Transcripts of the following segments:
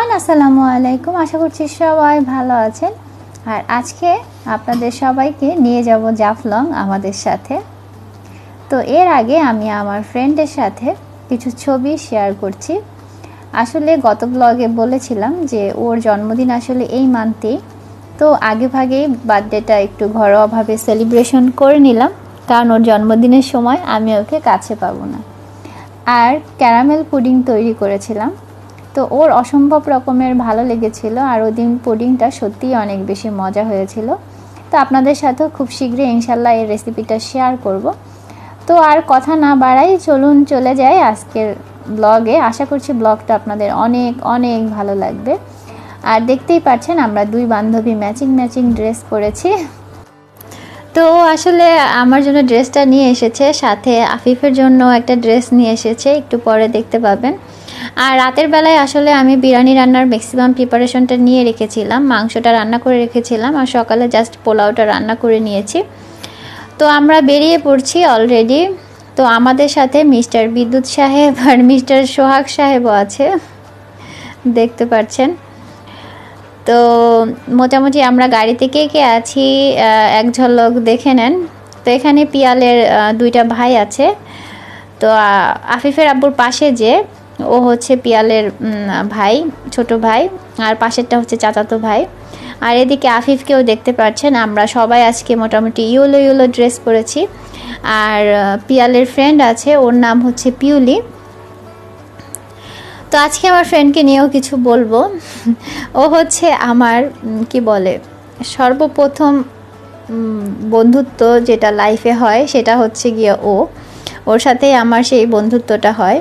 Everyone, আসসালামু আলাইকুম। আশা করছি সবাই ভালো আছেন। আর আজকে আপনাদের সবাইকে নিয়ে যাব জাফলং আমাদের সাথে। তো এর আগে আমি আমার ফ্রেন্ডের সাথে কিছু ছবি শেয়ার করছি। আসলে গত ব্লগে বলেছিলাম যে, ওর জন্মদিন আসলে এই মান্থেই। তো আগে ভাগেই বার্থডেটা একটু ঘরোয়াভাবে সেলিব্রেশন করে নিলাম। কারণ ওর জন্মদিনের সময় আমি ওকে কাছে পাবো না। আর ক্যারামেল পুডিং তৈরি করেছিলাম। তো ওর অসম্ভব রকমের ভালো লেগেছিল আর ওই দিন পুডিংটা সত্যিই অনেক বেশি মজা হয়েছিল। তো আপনাদের সাথেও খুব শীঘ্রই ইনশাল্লাহ এই রেসিপিটা শেয়ার করব। তো আর কথা না বাড়াই, চলুন চলে যাই আজকের ব্লগে। আশা করছি ব্লগটা আপনাদের অনেক অনেক ভালো লাগবে। আর দেখতেই পাচ্ছেন আমরা দুই বান্ধবী ম্যাচিং ম্যাচিং ড্রেস পরেছি। তো আসলে আমার জন্য ড্রেসটা নিয়ে এসেছে, সাথে আফিফের জন্য একটা ড্রেস নিয়ে এসেছে, একটু পরে দেখতে পাবেন। আর রাতের বেলায় আসলে আমি বিরিয়ানি রান্নার ম্যাক্সিমাম প্রিপারেশনটা নিয়ে রেখেছিলাম, মাংসটা রান্না করে রেখেছিলাম আর সকালে জাস্ট পোলাওটা রান্না করে নিয়েছি। তো আমরা বেরিয়ে পড়ছি অলরেডি তো আমাদের সাথে মিস্টার বিদ্যুৎ সাহেব আর মিস্টার সোহাগ সাহেবও আছে, দেখতে পাচ্ছেন। তো মোটামুটি আমরা গাড়িতে কে কে আছি এক ঝলক দেখে নেন। তো এখানে পিয়ালের দুইটা ভাই আছে। তো আফিফের আব্বুর পাশে যে ও হচ্ছে পিয়ালের ভাই, ছোট ভাই, আর পাশেরটা হচ্ছে চাচাতো ভাই। আর এদিকে আফিফকেও দেখতে পাচ্ছেন, আমরা সবাই আজকে মোটামুটি ইউলো ইউলো ড্রেস পরেছি। আর পিয়ালের ফ্রেন্ড আছে, ওর নাম হচ্ছে পিউলি। তো আজকে আমার ফ্রেন্ডকে নিয়েও কিছু বলব। ও হচ্ছে আমার কি বলে, সর্বপ্রথম বন্ধুত্ব যেটা লাইফে হয়, সেটা হচ্ছে গিয়ে ও। ওর সাথেই আমার সেই বন্ধুত্বটা হয়।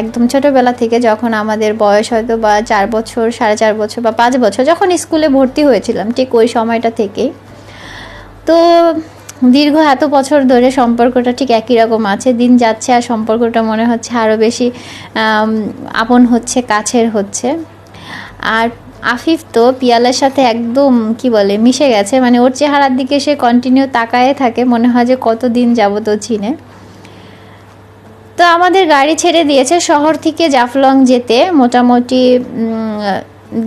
একদম ছোটোবেলা থেকে যখন আমাদের বয়স হয়তো বা চার বছর, সাড়ে চার বছর বা পাঁচ বছর যখন স্কুলে ভর্তি হয়েছিলাম, ঠিক ওই সময়টা থেকেই। তো দীর্ঘ এত বছর ধরে সম্পর্কটা ঠিক একই রকম আছে। দিন যাচ্ছে আর সম্পর্কটা মনে হচ্ছে আরও বেশি আপন হচ্ছে, কাছের হচ্ছে। আর আফিফ তো পিয়ালের সাথে একদম কি বলে, মিশে গেছে। মানে ওর চেহারার দিকে সে কন্টিনিউ তাকায়ে থাকে। মনে হয় যে কত দিন যাবত চিনে। তো আমাদের গাড়ি ছেড়ে দিয়েছে। শহর থেকে জাফলং যেতে মোটামুটি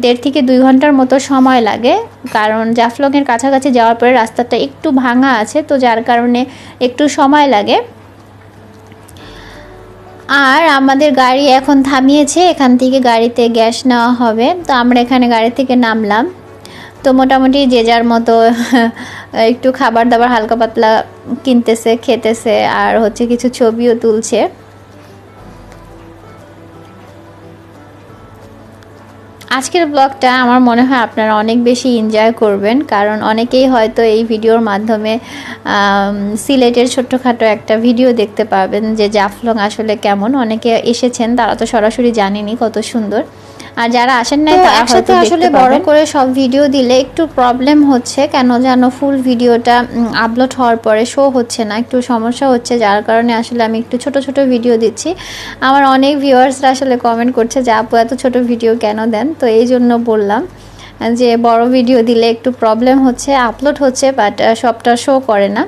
দেড় থেকে দুই ঘণ্টার মতো সময় লাগে। কারণ জাফলংয়ের কাছাকাছি যাওয়ার পরে রাস্তাটা একটু ভাঙা আছে, তো যার কারণে একটু সময় লাগে। আর আমাদের গাড়ি এখন থামিয়েছে, এখান থেকে গাড়িতে গ্যাস নেওয়া হবে। তো আমরা এখানে গাড়ি থেকে নামলাম। তো মোটামুটি যে যার মতো একটু খাবার দাবার হালকা পাতলা কিনতেছে, খেতেছে, আর হচ্ছে কিছু ছবিও তুলছে। আজকের ব্লগটা আমার মনে হয় আপনারা অনেক বেশি এনজয় করবেন, কারণ অনেকেই হয়তো এই ভিডিওর মাধ্যমে সিলেটের ছোট্টখাটো একটা ভিডিও দেখতে পাবেন যে জাফলং আসলে কেমন। অনেকে এসেছেন, তারা তো সরাসরি জানেনি কত সুন্দর। আর যারা আসেন নাই তারা একসাথে আসলে বড় করে সব ভিডিও দিলে একটু প্রবলেম হচ্ছে কেন যেন ফুল ভিডিওটা আপলোড হওয়ার পরে শো হচ্ছে না একটু সমস্যা হচ্ছে যার কারণে আসলে আমি একটু ছোট ছোট ভিডিও দিচ্ছি। আমার অনেক ভিউয়ার্সরা আসলে কমেন্ট করছে যে আপু এত ছোট ভিডিও কেন দেন? তো এই জন্য বললাম যে বড় ভিডিও দিলে একটু প্রবলেম হচ্ছে আপলোড হচ্ছে বাট সবটা শো করে না।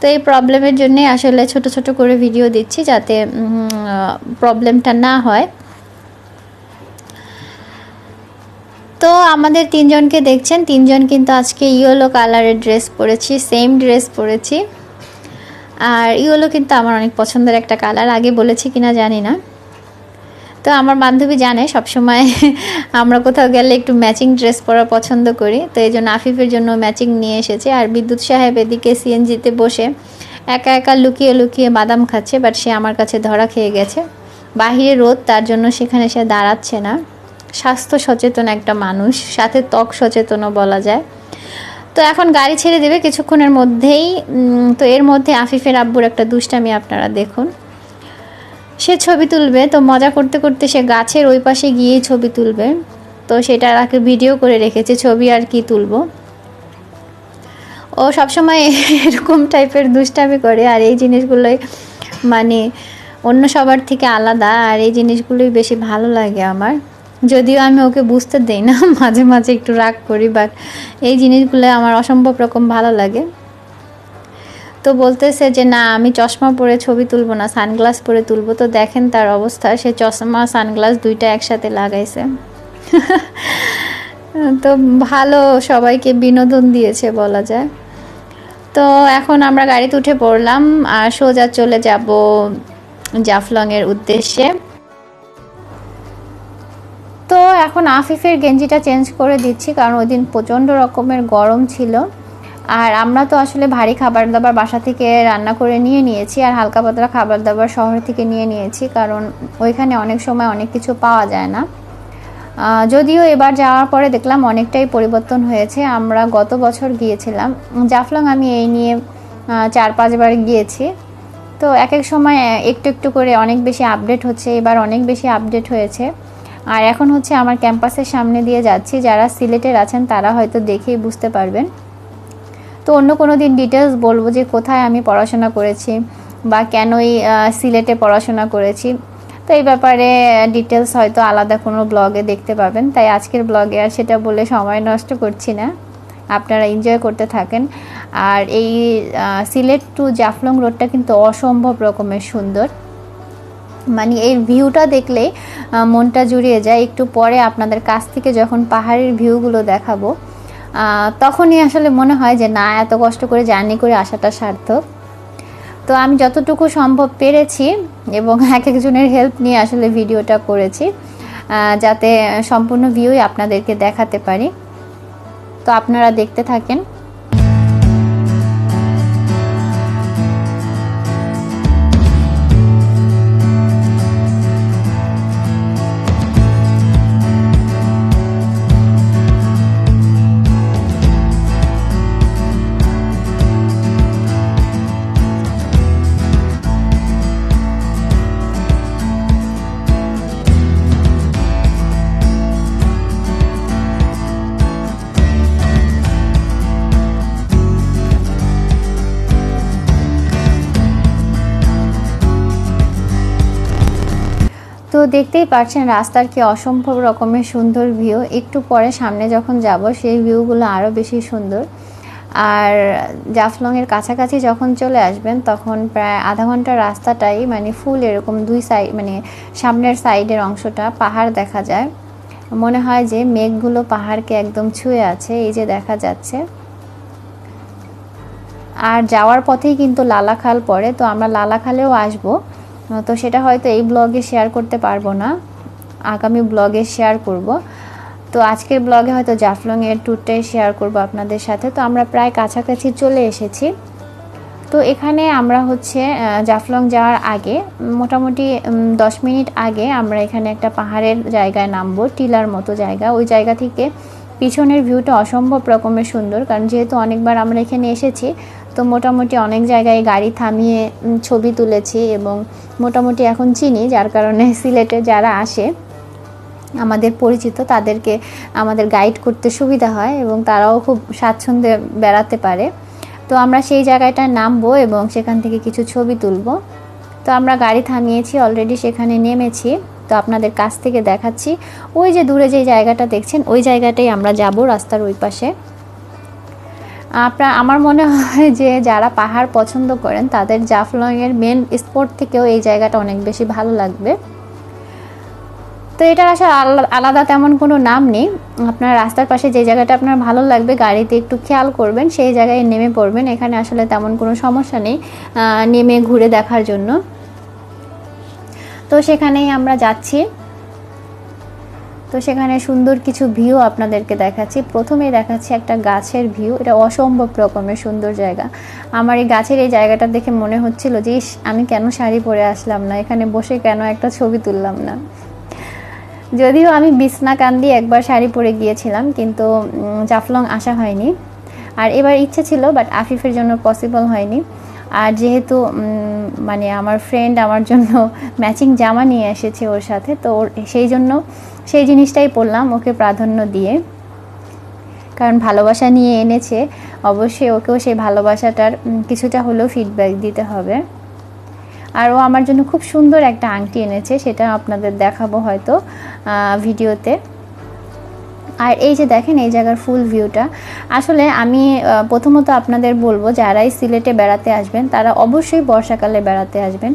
তো এই প্রবলেমের জন্যে আসলে ছোট ছোট করে ভিডিও দিচ্ছি যাতে প্রবলেমটা না হয়। তো আমাদের তিনজনকে দেখছেন। তিনজন কিন্তু আজকে ইয়েলো কালারের ড্রেস পরেছি, সেম ড্রেস পরেছি। আর ইয়েলো কিন্তু আমার অনেক পছন্দের একটা কালার, আগে বলেছি কিনা জানি না। তো আমার বান্ধবী জানে, সবসময় আমরা কোথাও গেলে একটু ম্যাচিং ড্রেস পরা পছন্দ করি। তো এই জন্য আফিফের জন্য ম্যাচিং নিয়ে এসেছে। আর বিদ্যুৎ সাহেব এদিকে সিএনজিতে বসে একা একা লুকিয়ে লুকিয়ে বাদাম খাচ্ছে, বাট সে আমার কাছে ধরা খেয়ে গেছে। বাহিরে রোদ, তার জন্য সেখানে সে দাঁড়াচ্ছে না। স্বাস্থ্য সচেতন একটা মানুষ, সাথে ত্বক সচেতনও বলা যায়। তো এখন গাড়ি ছেড়ে দেবে কিছুক্ষণের মধ্যেই। তো এর মধ্যে আফিফের আব্বুর একটা দুষ্টামি আপনারা দেখুন। সে ছবি তুলবে, তো মজা করতে করতে সে গাছের ওই পাশে গিয়েই ছবি তুলবে। তো সেটা আগে ভিডিও করে রেখেছে, ছবি আর কি তুলবো। ও সবসময় এরকম টাইপের দুষ্টামি করে, আর এই জিনিসগুলোই মানে অন্য সবার থেকে আলাদা, আর এই জিনিসগুলোই বেশি ভালো লাগে আমার। যদিও আমি ওকে বুঝতে দেই না, মাঝে মাঝে একটু রাগ করি বাট এই জিনিসগুলো আমার অসম্ভব রকম ভালো লাগে। তো বলতেছে যে, না, আমি চশমা পরে ছবি তুলবো না, সানগ্লাস পরে তুলবো। তো দেখেন তার অবস্থা, সে চশমা, সানগ্লাস দুইটা একসাথে লাগাইছে। তো ভালো, সবাইকে বিনোদন দিয়েছে বলা যায়। তো এখন আমরা গাড়িতে উঠে পড়লাম, আর সোজা চলে যাব জাফলংয়ের উদ্দেশ্যে। এখন আফিফের গেঞ্জিটা চেঞ্জ করে দিচ্ছি, কারণ ওই দিন প্রচণ্ড রকমের গরম ছিল। আর আমরা তো আসলে ভারী খাবার দাবার বাসা থেকে রান্না করে নিয়ে নিয়েছি, আর হালকা পাতলা খাবার দাবার শহর থেকে নিয়ে নিয়েছি, কারণ ওইখানে অনেক সময় অনেক কিছু পাওয়া যায় না। যদিও এবার যাওয়ার পরে দেখলাম অনেকটাই পরিবর্তন হয়েছে। আমরা গত বছর গিয়েছিলাম। জাফলং আমি এই নিয়ে চার পাঁচবার গিয়েছি। তো এক এক সময় একটু একটু করে অনেক বেশি আপডেট হচ্ছে, এবার অনেক বেশি আপডেট হয়েছে। আর এখন হচ্ছে আমার ক্যাম্পাসের সামনে দিয়ে যাচ্ছি, যারা সিলেটের আছেন তারা হয়তো দেখেই বুঝতে পারবেন। তো অন্য কোনো দিন ডিটেলস বলব যে কোথায় আমি পড়াশোনা করেছি বা কেনই সিলেটে পড়াশোনা করেছি। তো এই ব্যাপারে ডিটেলস হয়তো আলাদা কোনো ব্লগে দেখতে পাবেন। তাই আজকের ব্লগে আর সেটা বলে সময় নষ্ট করছি না। আপনারা এনজয় করতে থাকেন। আর এই সিলেট টু জাফলং রোডটা কিন্তু অসম্ভব রকমের সুন্দর। মানে এই ভিউটা দেখলে মনটা জুড়িয়ে যায়। একটু পরে আপনাদের কাছ থেকে যখন পাহাড়ের ভিউগুলো দেখাবো তখনই আসলে মনে হয় যে, না, এত কষ্ট করে জার্নি করে আসাটা সার্থক। তো আমি যতটুকু সম্ভব পেরেছি এবং এক একজনের হেল্প নিয়ে আসলে ভিডিওটা করেছি যাতে সম্পূর্ণ ভিউই আপনাদেরকে দেখাতে পারি। তো আপনারা দেখতে থাকেন। দেখতেই পাচ্ছেন রাস্তার কি অসম্ভব রকমের সুন্দর ভিউ একটু পরে সামনে যখন যাব, সেই ভিউগুলো আরও বেশি সুন্দর। আর জাফলংয়ের কাছাকাছি যখন চলে আসবেন, তখন প্রায় আধা ঘণ্টার রাস্তাটাই মানে ফুল এরকম দুই সাইড মানে সামনের সাইডের অংশটা পাহাড় দেখা যায়। মনে হয় যে মেঘগুলো পাহাড়কে একদম ছুঁয়ে আছে, এই যে দেখা যাচ্ছে। আর যাওয়ার পথেই কিন্তু লালাখাল পড়ে, তো আমরা লালাখালেও আসব। তো সেটা হয়তো এই ব্লগে শেয়ার করতে পারব না। আগামী ব্লগে শেয়ার করব। তো আজকের ব্লগে হয়তো জাফলংয়ের ট্যুরটাই শেয়ার করব আপনাদের সাথে। তো আমরা প্রায় কাছাকাছি চলে এসেছি। তো এখানে আমরা হচ্ছে জাফলং যাওয়ার আগে, মোটামুটি দশ মিনিট আগে আমরা এখানে একটা পাহাড়ের জায়গায় নামবো, টিলার মতো জায়গা। ওই জায়গা থেকে পিছনের ভিউটা অসম্ভব রকমের সুন্দর, কারণ যেহেতু অনেকবার আমরা এখানে এসেছি তো মোটামুটি অনেক জায়গায় গাড়ি থামিয়ে ছবি তুলেছি এবং মোটামুটি এখন চিনি, যার কারণে সিলেটে যারা আসে, আমাদের পরিচিত, তাদেরকে আমাদের গাইড করতে সুবিধা হয় এবং তারাও খুব স্বাচ্ছন্দ্যে বেড়াতে পারে। তো আমরা সেই জায়গাটায় নামবো এবং সেখান থেকে কিছু ছবি তুলব। তো আমরা গাড়ি থামিয়েছি অলরেডি সেখানে নেমেছি। তো আপনাদের কাছ থেকে দেখাচ্ছি। ওই যে দূরে যে জায়গাটা দেখছেন, ওই জায়গাটাই আমরা যাব রাস্তার ওই পাশে। আপনার, আমার মনে হয় যে যারা পাহাড় পছন্দ করেন, তাদের জাফলংয়ের মেন স্পট থেকেও এই জায়গাটা অনেক বেশি ভালো লাগবে। তো এটার আসলে আলাদা তেমন কোনো নাম নেই। আপনার রাস্তার পাশে যে জায়গাটা আপনার ভালো লাগবে, গাড়িতে একটু খেয়াল করবেন, সেই জায়গায় নেমে পড়বেন। এখানে আসলে তেমন কোনো সমস্যা নেই নেমে ঘুরে দেখার জন্য। তো সেখানেই আমরা যাচ্ছি। তো সেখানে সুন্দর কিছু ভিউ আপনাদেরকে দেখাচ্ছি। প্রথমেই দেখাচ্ছি একটা গাছের ভিউ এটা অসম্ভব রকমের সুন্দর জায়গা। আমার এই গাছের এই জায়গাটা দেখে মনে হচ্ছিল যে আমি কেন শাড়ি পরে আসলাম না? এখানে বসে কেন একটা ছবি তুললাম না? যদিও আমি বিছনা কান্দি একবার শাড়ি পরে গিয়েছিলাম, কিন্তু জাফলং আসা হয়নি। আর এবার ইচ্ছে ছিল বাট আফিফের জন্য পসিবল হয়নি। আর যেহেতু মানে আমার ফ্রেন্ড আমার জন্য ম্যাচিং জামা নিয়ে এসেছে ওর সাথে, তো ওর, সেই জন্য সেই জিনিসটাই পড়লাম ওকে প্রাধান্য দিয়ে। কারণ ভালোবাসা নিয়ে এনেছে, অবশ্যই ওকেও সেই ভালোবাসাটার কিছুটা হলেও ফিডব্যাক দিতে হবে। আর ও আমার জন্য খুব সুন্দর একটা আংটি এনেছে, সেটা আপনাদের দেখাবো হয়তো ভিডিওতে। আর এই যে দেখেন, এই জায়গার ফুল ভিউটা আসলে আমি প্রথমত আপনাদের বলব, যারাই সিলেটে বেড়াতে আসবেন, তারা অবশ্যই বর্ষাকালে বেড়াতে আসবেন।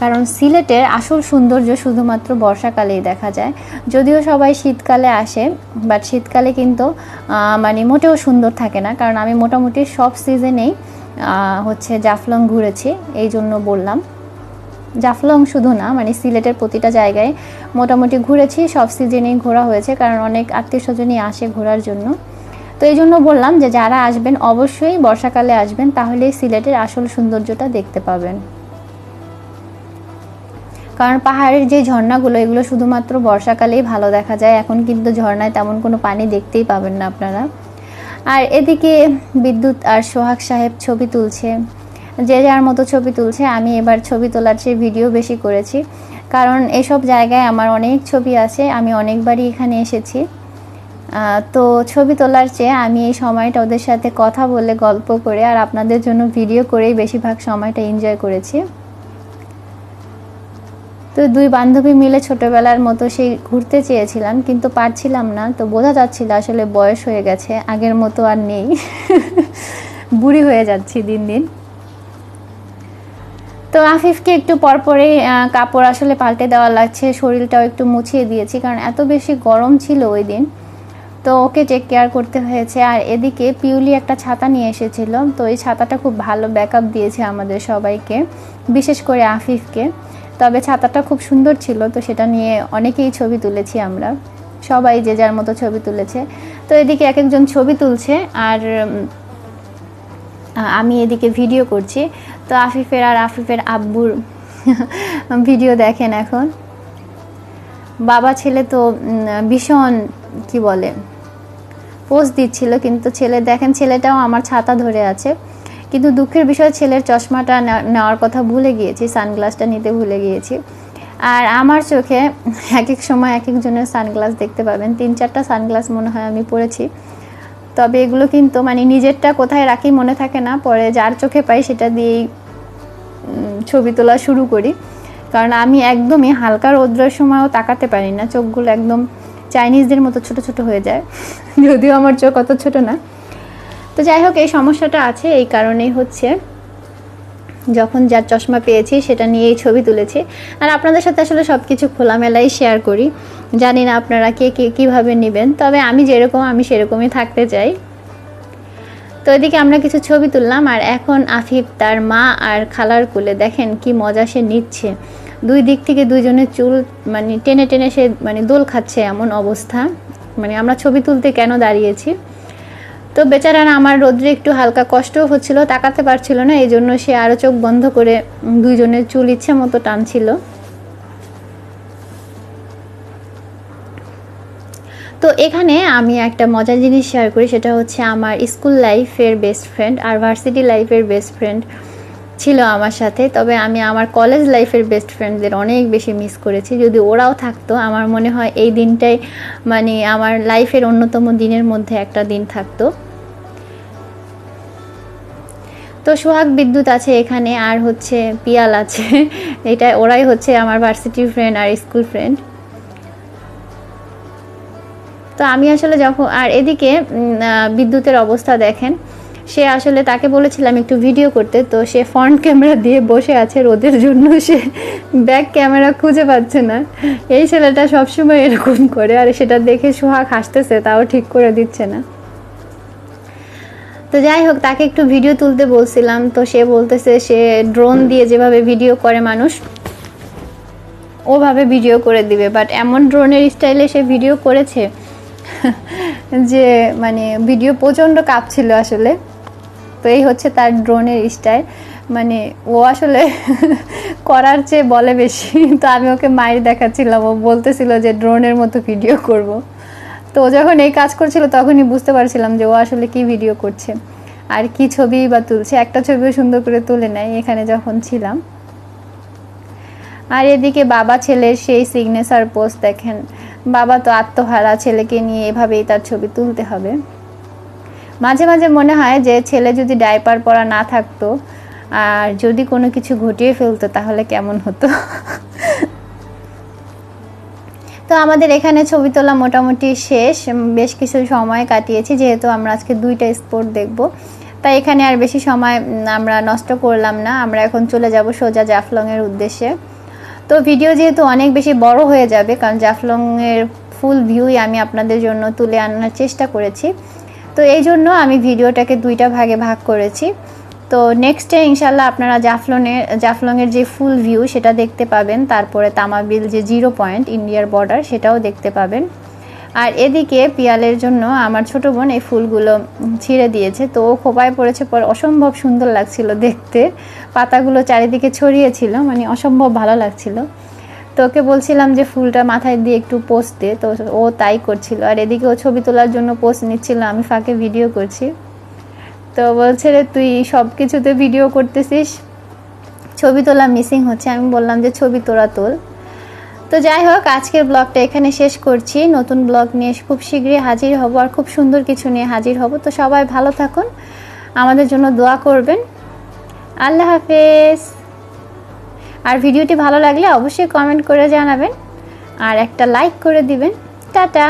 কারণ সিলেটের আসল সৌন্দর্য শুধুমাত্র বর্ষাকালেই দেখা যায়। যদিও সবাই শীতকালে আসে বাট শীতকালে কিন্তু মানে মোটেও সুন্দর থাকে না। কারণ আমি মোটামুটি সব সিজনেই হচ্ছে জাফলং ঘুরেছি, এই জন্য বললাম। জাফলং শুধু না মানে সিলেটের প্রতিটা জায়গায় মোটামুটি ঘুরেছি, সব সিজনেই ঘোরা হয়েছে, কারণ অনেক আত্মীয় স্বজনই আসে ঘোরার জন্য। তো এই জন্য বললাম যে যারা আসবেন অবশ্যই বর্ষাকালে আসবেন তাহলেই সিলেটের আসল সৌন্দর্যটা দেখতে পাবেন। কারণ পাহাড়ের যে ঝর্ণাগুলো, এগুলো শুধুমাত্র বর্ষাকালেই ভালো দেখা যায়। এখন কিন্তু ঝর্ণায় তেমন কোনো পানি দেখতেই পাবেন না আপনারা। আর এদিকে বিদ্যুৎ আর সোহাগ সাহেব ছবি তুলছে। যে যার মতো ছবি তুলছে, আমি এবার ছবি তোলার চেয়ে ভিডিও বেশি করেছি। কারণ এসব জায়গায় আমার অনেক ছবি আছে, আমি অনেকবারই এখানে এসেছি। তো ছবি তোলার চেয়ে আমি এই সময়টা ওদের সাথে কথা বলে, গল্প করে আর আপনাদের জন্য ভিডিও করেই বেশিরভাগ সময়টা এনজয় করেছি। তো দুই বান্ধবী মিলে ছোটবেলার মতো সেই ঘুরতে চেয়েছিলাম, কিন্তু পারছিলাম না। তো বোঝা যাচ্ছিল আসলে বয়স হয়ে গেছে, আগের মতো আর নেই। বুড়ি হয়ে যাচ্ছি দিন দিন। তো আফিফকে একটু পরপরে কাপড় আসলে পাল্টে দেওয়া লাগছে, শরীরটাও একটু মুছিয়ে দিয়েছি, কারণ এত বেশি গরম ছিল ওই দিন। তো ওকে টেক কেয়ার করতে হয়েছে। আর এদিকে পিউলি একটা ছাতা নিয়ে এসেছিল, তো এই ছাতাটা খুব ভালো ব্যাকআপ দিয়েছে আমাদের সবাইকে, বিশেষ করে আফিফকে। তবে ছাতাটা খুব সুন্দর ছিল, তো সেটা নিয়ে অনেকেই ছবি তুলেছি আমরা। সবাই যে যার মতো ছবি তুলেছে। তো এদিকে এক একজন ছবি তুলছে, আর আমি এদিকে ভিডিও করছি। তো আফিফের আর আফিফের আব্বুর ভিডিও দেখেন এখন। বাবা ছেলে তো ভীষণ, কি বলে পোস্ট দিচ্ছিল, কিন্তু ছেলে, দেখেন ছেলেটাও আমার ছাতা ধরে আছে। কিন্তু দুঃখের বিষয়, ছেলের চশমাটা নেওয়ার কথা ভুলে গিয়েছি, সানগ্লাসটা নিতে ভুলে গিয়েছি। আর আমার চোখে এক এক সময় এক একজনের সানগ্লাস দেখতে পাবেন। তিন চারটা সানগ্লাস মনে হয় আমি পরেছি। তবে এগুলো কিন্তু মানে নিজেরটা কোথায় রাখি মনে থাকে না, পরে যার চোখে পাই সেটা দিয়েই ছবি তোলা শুরু করি। কারণ আমি একদমই হালকা রৌদ্রের সময়ও তাকাতে পারি না, চোখগুলো একদম চাইনিজদের মতো ছোট ছোট হয়ে যায়, যদিও আমার চোখ অত ছোট না। তো যাই হোক, এই সমস্যাটা আছে, এই কারণেই হচ্ছে। যখন যার চশমা পেয়েছি, সেটা নিয়েই ছবি তুলেছি। আর আপনাদের সাথে আসলে সব কিছু খোলামেলাই শেয়ার করি। জানি না আপনারা কে কে কীভাবে নেবেন, তবে আমি যেরকম, আমি সেরকমই থাকতে চাই। তো এদিকে আমরা কিছু ছবি তুললাম, আর এখন আফিফ তার মা আর খালার কোলে দেখেন কি মজা সে নিচ্ছে। দুই দিক থেকে দুইজনের চুল মানে টেনে টেনে সে মানে দোল খাচ্ছে এমন অবস্থা। মানে আমরা ছবি তুলতে কেন দাঁড়িয়েছি? তো বেচারা আমার রোদ্রে একটু হালকা কষ্টও হচ্ছিল, তাকাতে পারছিল না, এই জন্য সে আরও চোখ বন্ধ করে দুইজনের চুল ইচ্ছে মতো টানছিল। তো এখানে আমি একটা মজার জিনিস শেয়ার করি, সেটা হচ্ছে আমার স্কুল লাইফের বেস্ট ফ্রেন্ড আর ভার্সিটি লাইফের বেস্ট ফ্রেন্ড ছিল আমার সাথে, তবে আমি আমার কলেজ লাইফের বেস্ট ফ্রেন্ডদের অনেক বেশি মিস করেছি। যদি ওরাও থাকতো, আমার মনে হয় এই দিনটাই মানে আমার লাইফের অন্যতম দিনের মধ্যে একটা দিন থাকতো। তো সোহাগ বিদ্যুৎ আছে এখানে, আর হচ্ছে পিয়াল আছে। এটা ওরাই হচ্ছে আমার ভার্সিটি ফ্রেন্ড আর স্কুল ফ্রেন্ড তো আমি আসলে যখন, আর এদিকে বিদ্যুতের অবস্থা দেখেন, সে আসলে তাকে বলেছিলাম একটু ভিডিও করতে, তো সে ফ্রন্ট ক্যামেরা দিয়ে বসে আছে রোদের জন্য, সে ব্যাক ক্যামেরা খুঁজে পাচ্ছে না। এই ছেলেটা সবসময় এরকম করে, আর সেটা দেখে সোহাগ হাসতেছে, তাও ঠিক করে দিচ্ছে না। তো যাই হোক, তাকে একটু ভিডিও তুলতে বলছিলাম। তো সে বলতেছে সে ড্রোন দিয়ে যেভাবে ভিডিও করে মানুষ, ওভাবে ভিডিও করে দিবে। বাট এমন ড্রোনের স্টাইলে সে ভিডিও করেছে যে মানে ভিডিও প্রচণ্ড কাঁপছিল আসলে। তো এই হচ্ছে তার ড্রোনের স্টাইল মানে ও আসলে করার চেয়ে বলে বেশি। তো আমি ওকে মায়ের দেখাচ্ছিলাম। ও বলতেছিল যে ড্রোনের মতো ভিডিও করব। তো যখন এই কাজ করছিল তখনই বুঝতে পারছিলাম যে ও আসলে কি ভিডিও করছে, আর কি ছবি বা তুলছে। একটা ছবিও সুন্দর করে তুলে নেয় এখানে যখন ছিলাম। আর এদিকে বাবা ছেলের সেই সিগনেচার পোস্ট দেখেন। বাবা তো আত্মহারা, ছেলেকে নিয়ে এভাবেই তার ছবি তুলতে হবে। মাঝে মাঝে মনে হয় যে ছেলে যদি ডাইপার পরা না থাকতো, আর যদি কোনো কিছু ঘটিয়ে ফেলতো তাহলে কেমন হতো? তো আমাদের এখানে ছবি তোলা মোটামুটি শেষ বেশ কিছু সময় কাটিয়েছি, যেহেতু আমরা আজকে দুইটা স্পোর্ট দেখব। তাই এখানে আর বেশি সময় আমরা নষ্ট করলাম না, আমরা এখন চলে যাব সোজা জাফলংয়ের উদ্দেশ্যে। তো ভিডিও যেহেতু অনেক বেশি বড় হয়ে যাবে, কারণ জাফলংয়ের ফুল ভিউই আমি আপনাদের জন্য তুলে আনার চেষ্টা করেছি। তো এই জন্য আমি ভিডিওটাকে দুইটা ভাগে ভাগ করেছি। তো নেক্সট ডে ইনশাল্লাহ আপনারা জাফলনের জাফলংয়ের যে ফুল ভিউ সেটা দেখতে পাবেন। তারপরে তামাবিল যে জিরো পয়েন্ট ইন্ডিয়ার বর্ডার সেটাও দেখতে পাবেন। আর এদিকে পিয়ালের জন্য আমার ছোট বোন এই ফুলগুলো ছিঁড়ে দিয়েছে। তো ও খোপায় পড়েছে পর অসম্ভব সুন্দর লাগছিল দেখতে। পাতাগুলো চারিদিকে ছড়িয়েছিল মানে অসম্ভব ভালো লাগছিল। তো ওকে বলছিলাম যে ফুলটা মাথায় দিয়ে একটু পোস্ট দে। তো ও তাই করছিল। আর এদিকে ও ছবি তোলার জন্য পোস্ট নিচ্ছিল, আমি ফাঁকে ভিডিও করছি। তো বলছে রে তুই সব কিছুতে ভিডিও করতেছিস, ছবি তোলা মিসিং হচ্ছে। আমি বললাম যে, ছবি তোরা তোল। তো যাই হোক, আজকের ব্লগটা এখানে শেষ করছি। নতুন ব্লগ নিয়ে খুব শীঘ্রই হাজির হব আর খুব সুন্দর কিছু নিয়ে হাজির হব। তো সবাই ভালো থাকুন, আমাদের জন্য দোয়া করবেন। আল্লাহ হাফেজ। আর ভিডিওটি ভালো লাগলে অবশ্যই কমেন্ট করে জানাবেন। আর একটা লাইক করে দিবেন। টাটা।